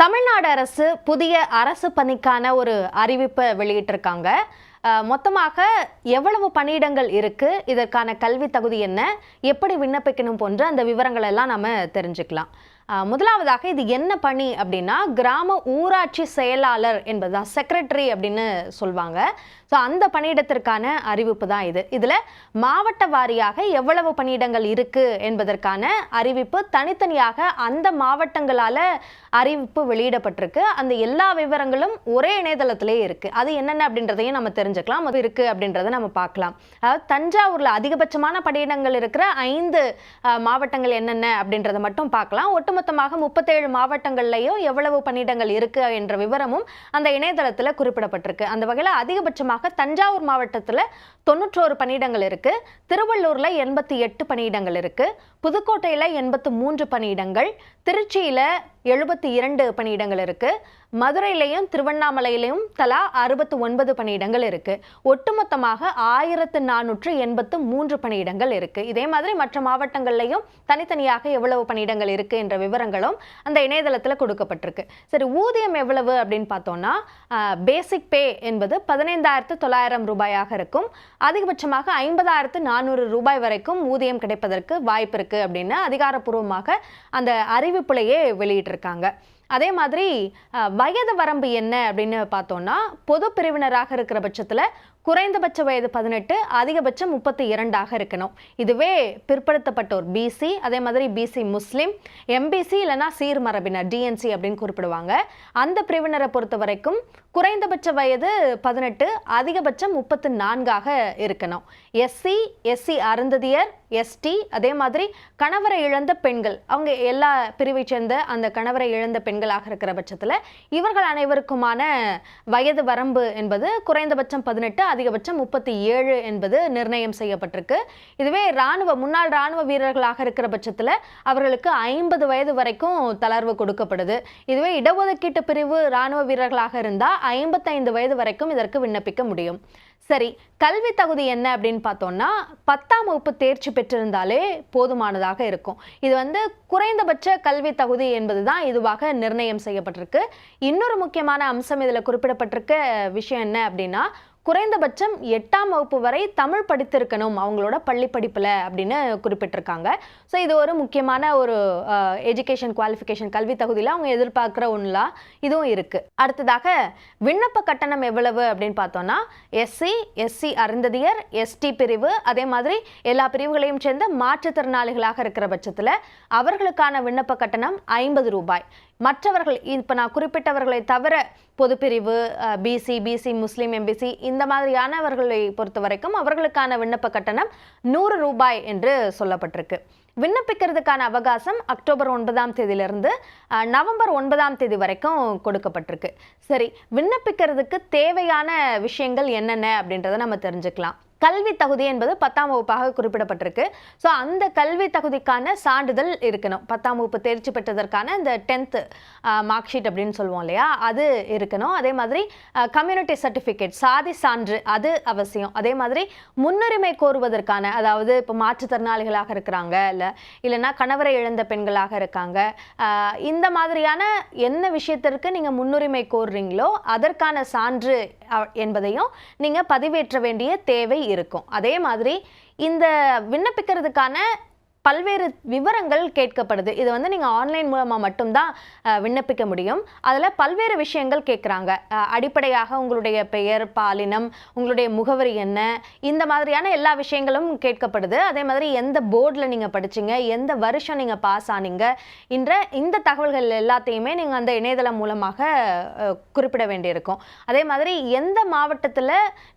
தமிழ்நாடு அரசு புதிய அரசு பணிக்கான ஒரு அறிவிப்பை வெளியிட்டிருக்காங்க. மொத்தமாக எவ்வளவு பணியிடங்கள் இருக்கு? இதற்கான கல்வி தகுதி என்ன? எப்படி விண்ணப்பிக்கணும் போன்ற அந்த விவரங்கள் எல்லாம் நம்ம தெரிஞ்சுக்கலாம். முதலாவதாக இது என்ன பணி அப்படின்னா கிராம ஊராட்சி செயலாளர் என்பதுதான் செக்ரட்டரி அப்படின்னு சொல்லுவாங்க ஸோ அந்த பணியிடத்திற்கான அறிவிப்பு தான் இது. இதில் மாவட்ட வாரியாக எவ்வளவு பணியிடங்கள் இருக்குது என்பதற்கான அறிவிப்பு தனித்தனியாக அந்த மாவட்டங்களால் அறிவிப்பு வெளியிடப்பட்டிருக்கு. அந்த எல்லா விவரங்களும் ஒரே இணையதளத்திலே இருக்குது அது என்னென்ன அப்படின்றதையும் நம்ம தெரிஞ்சுக்கலாம். அது இருக்குது அப்படின்றத நம்ம பார்க்கலாம். அதாவது தஞ்சாவூரில் அதிகபட்சமான பணியிடங்கள் இருக்கிற ஐந்து மாவட்டங்கள் என்னென்ன அப்படின்றத மட்டும் பார்க்கலாம். ஒட்டுமொத்தமாக முப்பத்தேழு மாவட்டங்கள்லையும் எவ்வளவு பணியிடங்கள் இருக்குது என்ற விவரமும் அந்த இணையதளத்தில் குறிப்பிடப்பட்டிருக்கு. அந்த வகையில் அதிகபட்சமாக தஞ்சாவூர் மாவட்டத்தில் தொண்ணூற்றோரு பணியிடங்கள் இருக்கு. திருவள்ளூர்ல எண்பத்தி எட்டு பணியிடங்கள் இருக்கு. புதுக்கோட்டையில எண்பத்து மூன்று பணியிடங்கள். திருச்சியில் எழுபத்தி இரண்டு பணியிடங்கள் இருக்குது மதுரையிலையும் திருவண்ணாமலையிலையும் தலா அறுபத்து ஒன்பது பணியிடங்கள் இருக்குது ஒட்டுமொத்தமாக ஆயிரத்து நானூற்று எண்பத்து மூன்று பணியிடங்கள் இருக்குது இதே மாதிரி மற்ற மாவட்டங்கள்லையும் தனித்தனியாக எவ்வளவு பணியிடங்கள் இருக்குது என்ற விவரங்களும் அந்த இணையதளத்தில் கொடுக்கப்பட்டிருக்கு. சரி ஊதியம் எவ்வளவு அப்படின்னு பார்த்தோம்னா பேசிக் பே என்பது பதினைந்தாயிரத்து தொள்ளாயிரம் ரூபாயாக இருக்கும். அதிகபட்சமாக ஐம்பதாயிரத்து நானூறு ரூபாய் வரைக்கும் ஊதியம் கிடைப்பதற்கு வாய்ப்பு இருக்குது அப்படின்னு அதிகாரப்பூர்வமாக அந்த அறிவிப்புலையே இருக்காங்க. அதே மாதிரி வயது வரம்பு என்ன அப்படின்னு பார்த்தோம்னா பொது பிரிவினராக இருக்கிற பட்சத்தில் குறைந்தபட்ச வயது பதினெட்டு அதிகபட்சம் முப்பத்தி இரண்டாக இருக்கணும். இதுவே பிற்படுத்தப்பட்டோர் பிசி அதே மாதிரி பிசி முஸ்லீம் எம்பிசி இல்லைன்னா சீர்மரபினர் டிஎன்சி அப்படின்னு குறிப்பிடுவாங்க. அந்த பிரிவினரை பொறுத்த வரைக்கும் குறைந்தபட்ச வயது பதினெட்டு அதிகபட்சம் முப்பத்து நான்காக இருக்கணும். எஸ்சி எஸ்சி அருந்ததியர் எஸ்டி அதே மாதிரி கணவரை இழந்த பெண்கள் அவங்க எல்லா பிரிவை சேர்ந்த அந்த கணவரை இழந்த பெண்களாக இருக்கிற பட்சத்தில் இவர்கள் அனைவருக்குமான வயது வரம்பு என்பது குறைந்தபட்சம் பதினெட்டு அதிகபட்சம் முப்பத்தி ஏழு என்பது நிர்ணயம் செய்யப்பட்டிருக்கு. இதுவே இராணுவ முன்னாள் இராணுவ வீரர்களாக இருக்கிற பட்சத்தில் அவர்களுக்கு ஐம்பது வயது வரைக்கும் தளர்வு கொடுக்கப்படுது. இதுவே இடஒதுக்கீட்டு பிரிவு இராணுவ வீரர்களாக இருந்தால் ஐம்பத்தைந்து வயது வரைக்கும் இதற்கு விண்ணப்பிக்க முடியும். சரி கல்வி தகுதி என்ன அப்படின்னு பார்த்தோம்னா பத்தாம் வகுப்பு தேர்ச்சி பெற்றிருந்தாலே போதுமானதாக இருக்கும். இது வந்து குறைந்தபட்ச கல்வி தகுதி என்பது தான் இதுவாக நிர்ணயம் செய்யப்பட்டிருக்கு. இன்னொரு முக்கியமான அம்சம் இதில் குறிப்பிடப்பட்டிருக்க விஷயம் என்ன அப்படின்னா குறைந்தபட்சம் எட்டாம் வகுப்பு வரை தமிழ் படித்திருக்கணும் அவங்களோட பள்ளி படிப்பில் அப்படின்னு குறிப்பிட்டிருக்காங்க. ஸோ இது ஒரு முக்கியமான ஒரு எஜுகேஷன் குவாலிஃபிகேஷன் கல்வி தகுதியில் அவங்க எதிர்பார்க்குற ஒன்றா இதுவும் இருக்குது அடுத்ததாக விண்ணப்ப கட்டணம் எவ்வளவு அப்படின்னு பார்த்தோம்னா எஸ்சி எஸ்சி அருந்ததியர் எஸ்டி பிரிவு அதே மாதிரி எல்லா பிரிவுகளையும் சேர்ந்த மாற்றுத்திறனாளிகளாக இருக்கிற பட்சத்தில் அவர்களுக்கான விண்ணப்ப கட்டணம் ஐம்பது ரூபாய். மற்றவர்கள் இப்போ நான் குறிப்பிட்டவர்களை தவிர பொதுப்பிரிவு பிசி பிசி முஸ்லீம் எம்பிசி இந்த மாதிரியானவர்களை பொறுத்த வரைக்கும் அவர்களுக்கான விண்ணப்ப கட்டணம் நூறு ரூபாய் என்று சொல்லப்பட்டிருக்கு. விண்ணப்பிக்கிறதுக்கான அவகாசம் அக்டோபர் ஒன்பதாம் தேதியிலிருந்து நவம்பர் ஒன்பதாம் தேதி வரைக்கும் கொடுக்கப்பட்டிருக்கு. சரி விண்ணப்பிக்கிறதுக்கு தேவையான விஷயங்கள் என்னென்ன அப்படின்றத நம்ம தெரிஞ்சுக்கலாம். கல்வி தகுதி என்பது பத்தாம் வகுப்பாக குறிப்பிடப்பட்டிருக்கு. ஸோ அந்த கல்வி தகுதிக்கான சான்றிதழ் இருக்கணும். பத்தாம் வகுப்பு தேர்ச்சி பெற்றதற்கான இந்த டென்த்து மார்க் ஷீட் அப்படின்னு சொல்லுவோம் இல்லையா? அது இருக்கணும். அதே மாதிரி கம்யூனிட்டி சர்டிஃபிகேட் சாதி சான்று அது அவசியம். அதே மாதிரி முன்னுரிமை கோருவதற்கான அதாவது இப்போ மாற்றுத்திறனாளிகளாக இருக்கிறாங்க இல்லை இல்லைன்னா கணவரை இழந்த பெண்களாக இருக்காங்க இந்த மாதிரியான என்ன விஷயத்திற்கு நீங்கள் முன்னுரிமை கோருறீங்களோ அதற்கான சான்று என்பதையும் நீங்கள் பதிவேற்ற வேண்டிய தேவை இருக்கும். அதே மாதிரி இந்த விண்ணப்பிக்கிறதுக்கான பல்வேறு விவரங்கள் கேட்கப்படுது. இது வந்து நீங்கள் ஆன்லைன் மூலமாக மட்டும்தான் விண்ணப்பிக்க முடியும். அதில் பல்வேறு விஷயங்கள் கேட்குறாங்க. அடிப்படையாக உங்களுடைய பெயர் பாலினம் உங்களுடைய முகவரி என்ன இந்த மாதிரியான எல்லா விஷயங்களும் கேட்கப்படுது. அதே மாதிரி எந்த போர்டில் நீங்கள் படிச்சீங்க எந்த வருஷம் நீங்கள் பாஸ் ஆனீங்க என்ற இந்த தகவல்கள் எல்லாத்தையுமே நீங்கள் அந்த இணையதளம் மூலமாக குறிப்பிட வேண்டியிருக்கும். அதே மாதிரி எந்த மாவட்டத்தில்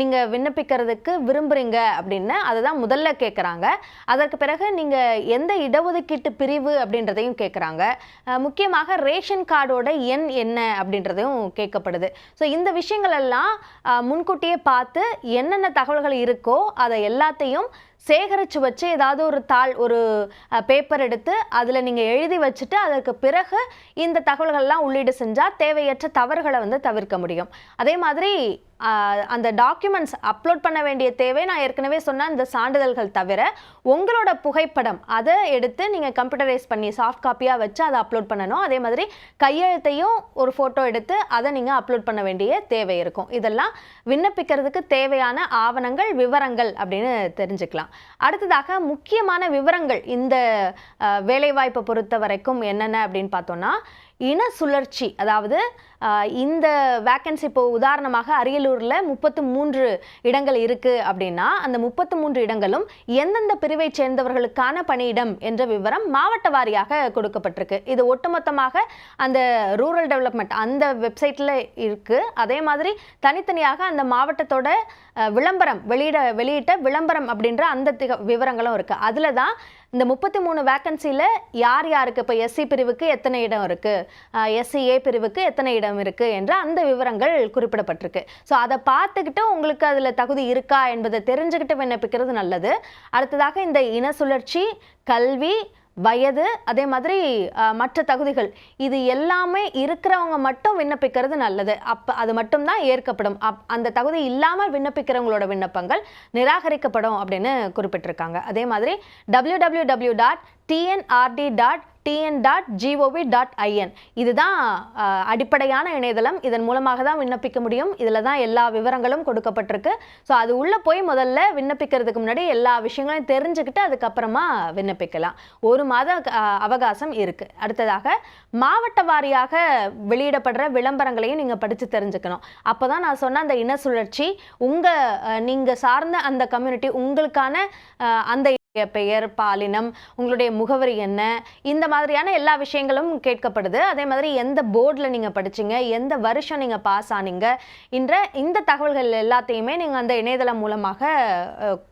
நீங்கள் விண்ணப்பிக்கிறதுக்கு விரும்புகிறீங்க அப்படின்னு அதை தான் முதல்ல கேட்குறாங்க. அதற்கு பிறகு நீங்கள் எந்த இடஒதுக்கீட்டு பிரிவு அப்படின்றதையும் கேட்குறாங்க முக்கியமாக ரேஷன் கார்டோட எண் என்ன அப்படின்றதையும் கேட்கப்படுது. ஸோ இந்த விஷயங்கள் எல்லாம் அஹ், முன்கூட்டியே பார்த்து என்னென்ன தகவல்கள் இருக்கோ அதை எல்லாத்தையும் சேகரித்து வச்சு ஏதாவது ஒரு தாள் ஒரு பேப்பர் எடுத்து அதில் நீங்கள் எழுதி வச்சுட்டு அதற்கு பிறகு இந்த தகவல்கள்லாம் உள்ளீடு செஞ்சால் தேவையற்ற தவறுகளை வந்து தவிர்க்க முடியும். அதே மாதிரி அந்த டாக்குமெண்ட்ஸ் அப்லோட் பண்ண வேண்டிய தேவை நான் ஏற்கனவே சொன்ன அந்த சான்றிதழ்கள் தவிர உங்களோட புகைப்படம் அதை எடுத்து நீங்கள் கம்ப்யூட்டரைஸ் பண்ணி சாஃப்ட் காப்பியாக வச்சு அதை அப்லோட் பண்ணணும். அதே மாதிரி கையெழுத்தையும் ஒரு ஃபோட்டோ எடுத்து அதை நீங்கள் அப்லோட் பண்ண வேண்டிய தேவை இருக்கும். இதெல்லாம் விண்ணப்பிக்கிறதுக்கு தேவையான ஆவணங்கள் விவரங்கள் அப்படின்னு தெரிஞ்சுக்கலாம். அடுத்ததாக முக்கியமான விவரங்கள் இந்த வேலைவாய்ப்பை பொறுத்த வரைக்கும் என்னென்ன அப்படின்னு பார்த்தோம்னா இன சுழற்சி அதாவது இந்த வேக்கன்சி இப்போ உதாரணமாக அரியலூரில் முப்பத்து மூன்று இடங்கள் இருக்குது அப்படின்னா அந்த முப்பத்து மூன்று இடங்களும் எந்தெந்த பிரிவை சேர்ந்தவர்களுக்கான பணியிடம் என்ற விவரம் மாவட்ட வாரியாக கொடுக்கப்பட்டிருக்கு. இது ஒட்டுமொத்தமாக அந்த ரூரல் டெவலப்மெண்ட் அந்த வெப்சைட்டில் இருக்குது அதே மாதிரி தனித்தனியாக அந்த மாவட்டத்தோட விளம்பரம் வெளியிட வெளியிட்ட விளம்பரம் அப்படின்ற அந்த திக- விவரங்களும் இருக்குது அதில் தான் இந்த முப்பத்தி மூணு வேக்கன்சியில் யார் யாருக்கு? இப்போ எஸ்சி பிரிவுக்கு எத்தனை இடம் இருக்குது எஸ்சிஏ பிரிவுக்கு எத்தனை இடம் இருக்குது என்ற அந்த விவரங்கள் குறிப்பிடப்பட்டிருக்கு. ஸோ அதை பார்த்துக்கிட்டு உங்களுக்கு அதில் தகுதி இருக்கா என்பதை தெரிஞ்சுக்கிட்டு விண்ணப்பிக்கிறது நல்லது. அடுத்ததாக இந்த இன சுழற்சி கல்வி வயது அதே மாதிரி மற்ற தகுதிகள் இது எல்லாமே இருக்கிறவங்க மட்டும் விண்ணப்பிக்கிறது நல்லது. அப்போ அது மட்டும்தான் ஏற்கப்படும். அப் அந்த தகுதி இல்லாமல் விண்ணப்பிக்கிறவங்களோட விண்ணப்பங்கள் நிராகரிக்கப்படும் அப்படின்னு குறிப்பிட்டிருக்காங்க. அதே மாதிரி W W W dot TNRD dot TN dot GOV dot IN இதுதான் அடிப்படையான இணையதளம். இதன் மூலமாக தான் விண்ணப்பிக்க முடியும். இதில் தான் எல்லா விவரங்களும் கொடுக்கப்பட்டிருக்கு. ஸோ அது உள்ளே போய் முதல்ல விண்ணப்பிக்கிறதுக்கு முன்னாடி எல்லா விஷயங்களையும் தெரிஞ்சுக்கிட்டு அதுக்கப்புறமா விண்ணப்பிக்கலாம். ஒரு மாத அவகாசம் இருக்குது அடுத்ததாக மாவட்ட வாரியாக வெளியிடப்படுற விளம்பரங்களையும் நீங்கள் படித்து தெரிஞ்சுக்கணும். அப்போ தான் நான் சொன்ன அந்த இன சுழற்சி உங்கள் நீங்கள் சார்ந்த அந்த கம்யூனிட்டி உங்களுக்கான அந்த பெயர் பாலினம் உங்களுடைய முகவரி என்ன? இந்த மாதிரியான எல்லா விஷயங்களும் கேட்கப்படுது. அதே மாதிரி எந்த போர்டில் நீங்கள் படிச்சீங்க? எந்த வருஷம் நீங்கள் பாஸ் ஆனீங்க? என்ற இந்த தகவல்கள் எல்லாத்தையுமே நீங்கள் அந்த இணையதளம் மூலமாக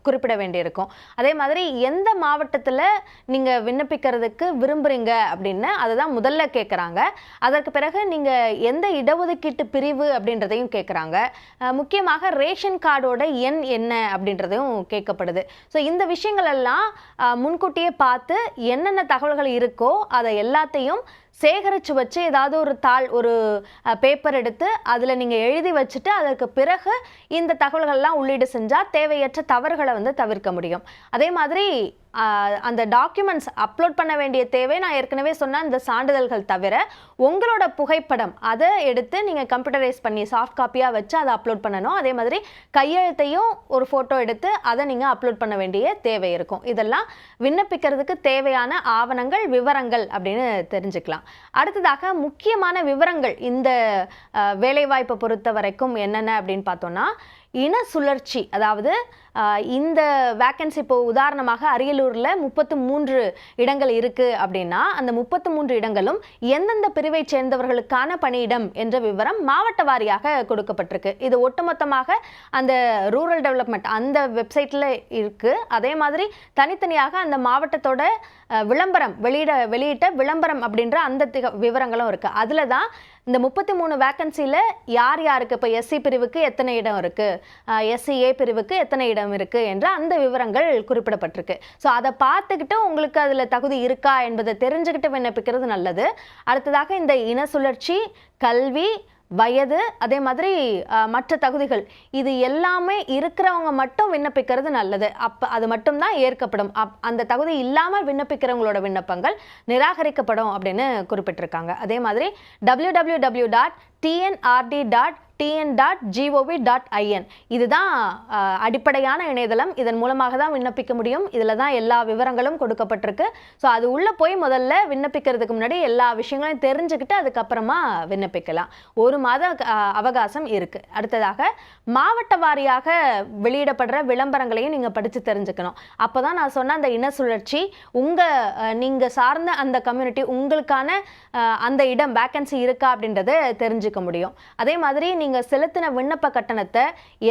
குறிப்பிட வேண்டியிருக்கும். அதே மாதிரி எந்த மாவட்டத்தில் நீங்கள் விண்ணப்பிக்கிறதுக்கு விரும்புகிறீங்க அப்படின்னு அதை தான் முதல்ல கேட்குறாங்க அதற்கு பிறகு நீங்கள் எந்த இடஒதுக்கீட்டு பிரிவு அப்படின்றதையும் கேட்குறாங்க முக்கியமாக ரேஷன் கார்டோட எண் என்ன அப்படின்றதையும் கேட்கப்படுது. ஸோ இந்த விஷயங்கள் எல்லாம் தான் முன்கூட்டியே பார்த்து என்னென்ன தகவல்கள் இருக்கோ அதை எல்லாத்தையும் சேகரித்து வச்சு ஏதாவது ஒரு தாள் ஒரு பேப்பர் எடுத்து அதில் நீங்கள் எழுதி வச்சுட்டு அதற்கு பிறகு இந்த தகவல்கள்லாம் உள்ளீடு செஞ்சால் தேவையற்ற தவறுகளை வந்து தவிர்க்க முடியும். அதே மாதிரி அந்த டாக்குமெண்ட்ஸ் அப்லோட் பண்ண வேண்டிய தேவை. நான் ஏற்கனவே சொன்ன இந்த சான்றிதழ்கள் தவிர உங்களோட புகைப்படம் அதை எடுத்து நீங்கள் கம்ப்யூட்டரைஸ் பண்ணி சாஃப்ட் காப்பியாக வச்சு அதை அப்லோட் பண்ணணும். அதே மாதிரி கையெழுத்தையும் ஒரு ஃபோட்டோ எடுத்து அதை நீங்கள் அப்லோட் பண்ண வேண்டிய தேவை இருக்கும். இதெல்லாம் விண்ணப்பிக்கிறதுக்கு தேவையான ஆவணங்கள் விவரங்கள் அப்படின்னு தெரிஞ்சுக்கலாம். அடுத்ததாக முக்கியமான விவரங்கள் இந்த வேலைவாய்ப்பை பொறுத்த வரைக்கும் என்னென்ன அப்படின்னு பார்த்தோம்னா இன சுழற்சி அதாவது இந்த வேக்கன்சி இப்போ உதாரணமாக அரியலூரில் முப்பத்து மூன்று இடங்கள் இருக்குது அப்படின்னா அந்த முப்பத்து மூன்று இடங்களும் எந்தெந்த பிரிவை சேர்ந்தவர்களுக்கான பணியிடம் என்ற விவரம் மாவட்ட வாரியாக கொடுக்கப்பட்டிருக்கு. இது ஒட்டுமொத்தமாக அந்த ரூரல் டெவலப்மெண்ட் அந்த வெப்சைட்டில் இருக்குது அதே மாதிரி தனித்தனியாக அந்த மாவட்டத்தோட விளம்பரம் வெளியிட வெளியிட்ட விளம்பரம் அப்படின்ற அந்த திக- விவரங்களும் இருக்குது அதில் தான் இந்த முப்பத்தி மூணு வேக்கன்சியில் யார் யாருக்கு? இப்போ எஸ்சி பிரிவுக்கு எத்தனை இடம் இருக்குது எஸ்சிஏ பிரிவுக்கு எத்தனை இடம் இருக்குது என்ற அந்த விவரங்கள் குறிப்பிடப்பட்டிருக்கு. ஸோ அதை பார்த்துக்கிட்டு உங்களுக்கு அதில் தகுதி இருக்கா என்பதை தெரிஞ்சுக்கிட்டு விண்ணப்பிக்கிறது நல்லது. அடுத்ததாக இந்த இன சுழற்சி கல்வி வயது அதே மாதிரி மற்ற தகுதிகள். இது எல்லாமே இருக்கிறவங்க மட்டும் விண்ணப்பிக்கிறது நல்லது. அப்போ அது மட்டும்தான் ஏற்கப்படும். அப் அந்த தகுதி இல்லாமல் விண்ணப்பிக்கிறவங்களோட விண்ணப்பங்கள் நிராகரிக்கப்படும் அப்படின்னு குறிப்பிட்டிருக்காங்க. அதே மாதிரி W W W dot TNRD dot TN dot GOV dot IN இதுதான் அடிப்படையான இணையதளம். இதன் மூலமாக தான் விண்ணப்பிக்க முடியும். இதில் தான் எல்லா விவரங்களும் கொடுக்கப்பட்டிருக்கு. ஸோ அது உள்ளே போய் முதல்ல விண்ணப்பிக்கிறதுக்கு முன்னாடி எல்லா விஷயங்களையும் தெரிஞ்சுக்கிட்டு அதுக்கப்புறமா விண்ணப்பிக்கலாம். ஒரு மாத அவகாசம் இருக்குது அடுத்ததாக மாவட்ட வாரியாக வெளியிடப்படுற விளம்பரங்களையும் நீங்கள் படித்து தெரிஞ்சுக்கணும். அப்போ தான் நான் சொன்ன அந்த இன சுழற்சி உங்கள் நீங்கள் சார்ந்த அந்த கம்யூனிட்டி உங்களுக்கான அந்த இடம் வேக்கன்சி இருக்கா அப்படின்றத தெரிஞ்சுக்க முடியும். அதே மாதிரி நீங்கள் செலுத்தின விண்ணப்ப கட்டணத்தை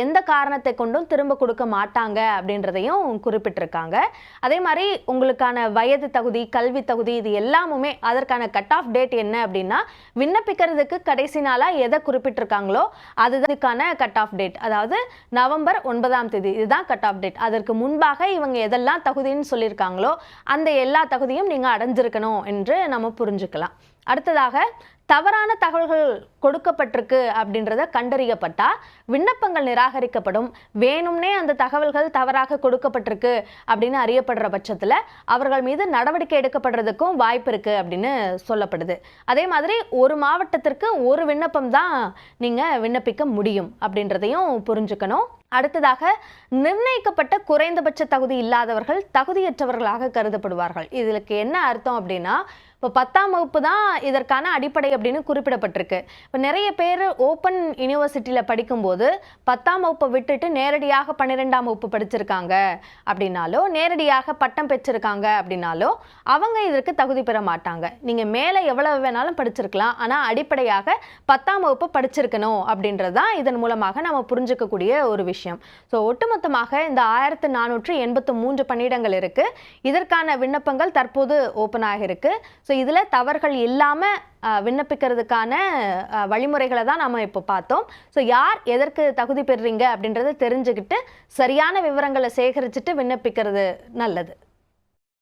எந்த காரணத்தை கொண்டும் திரும்ப கொடுக்க மாட்டாங்க அப்படின்றதையும் குறிப்பிட்டிருக்காங்க. அதே மாதிரி உங்களுக்கான வயது தகுதி கல்வி தகுதி இது எல்லாமுமே அதற்கான கட் ஆஃப் டேட் என்ன அப்படின்னா விண்ணப்பிக்கிறதுக்கு கடைசி நாளாக எதை குறிப்பிட்டிருக்காங்களோ அதுக்கான கட் ஆஃப் டேட் அதாவது நவம்பர் ஒன்பதாம் தேதி இதுதான் கட் ஆஃப் டேட் அதற்கு முன்பாக இவங்க எதெல்லாம் தகுதின்னு சொல்லியிருக்காங்களோ அந்த எல்லா தகுதியும் நீங்கள் அடைஞ்சிருக்கணும் என்று நம்ம புரிஞ்சுக்கலாம். அடுத்ததாக தவறான தகவல்கள் கொடுக்கப்பட்டிருக்கு அப்படின்றத கண்டறியப்பட்டா விண்ணப்பங்கள் நிராகரிக்கப்படும். வேணும்னே அந்த தகவல்கள் தவறாக கொடுக்கப்பட்டிருக்கு அப்படின்னு அறியப்படுற பட்சத்தில் அவர்கள் மீது நடவடிக்கை எடுக்கப்படுறதுக்கும் வாய்ப்பு இருக்குது அப்படின்னு சொல்லப்படுது. அதே மாதிரி ஒரு மாவட்டத்திற்கு ஒரு விண்ணப்பம் தான் நீங்கள் விண்ணப்பிக்க முடியும் அப்படின்றதையும் புரிஞ்சுக்கணும். அடுத்ததாக நிர்ணயிக்கப்பட்ட குறைந்தபட்ச தகுதி இல்லாதவர்கள் தகுதியற்றவர்களாக கருதப்படுவார்கள். இதுக்கு என்ன அர்த்தம் அப்படின்னா இப்போ பத்தாம் வகுப்பு தான் இதற்கான அடிப்படை அப்படின்னு குறிப்பிடப்பட்டிருக்கு. இப்போ நிறைய பேர் ஓப்பன் யூனிவர்சிட்டியில் படிக்கும்போது பத்தாம் வகுப்பை விட்டுட்டு நேரடியாக பன்னிரெண்டாம் வகுப்பு படிச்சிருக்காங்க அப்படின்னாலோ நேரடியாக பட்டம் பெற்றிருக்காங்க அப்படின்னாலோ அவங்க இதற்கு தகுதி பெற மாட்டாங்க. நீங்கள் மேலே எவ்வளவு வேணாலும் படிச்சிருக்கலாம். ஆனால் அடிப்படையாக பத்தாம் வகுப்பு படிச்சிருக்கணும் அப்படின்றது தான் இதன் மூலமாக நம்ம புரிஞ்சுக்கக்கூடிய ஒரு விஷயம். ஸோ ஒட்டுமொத்தமாக இந்த ஆயிரத்து நானூற்று எண்பத்து மூன்று பணியிடங்கள் இருக்குது இதற்கான விண்ணப்பங்கள் தற்போது ஓப்பனாக ஆகியிருக்கு ஸோ இதில் தவறுகள் இல்லாமல் விண்ணப்பிக்கிறதுக்கான வழிமுறைகளை தான் நம்ம இப்போ பார்த்தோம். ஸோ யார் எதற்கு தகுதி பெறுறீங்க அப்படின்றத தெரிஞ்சுக்கிட்டு சரியான விவரங்களை சேகரிச்சுட்டு விண்ணப்பிக்கிறது நல்லது.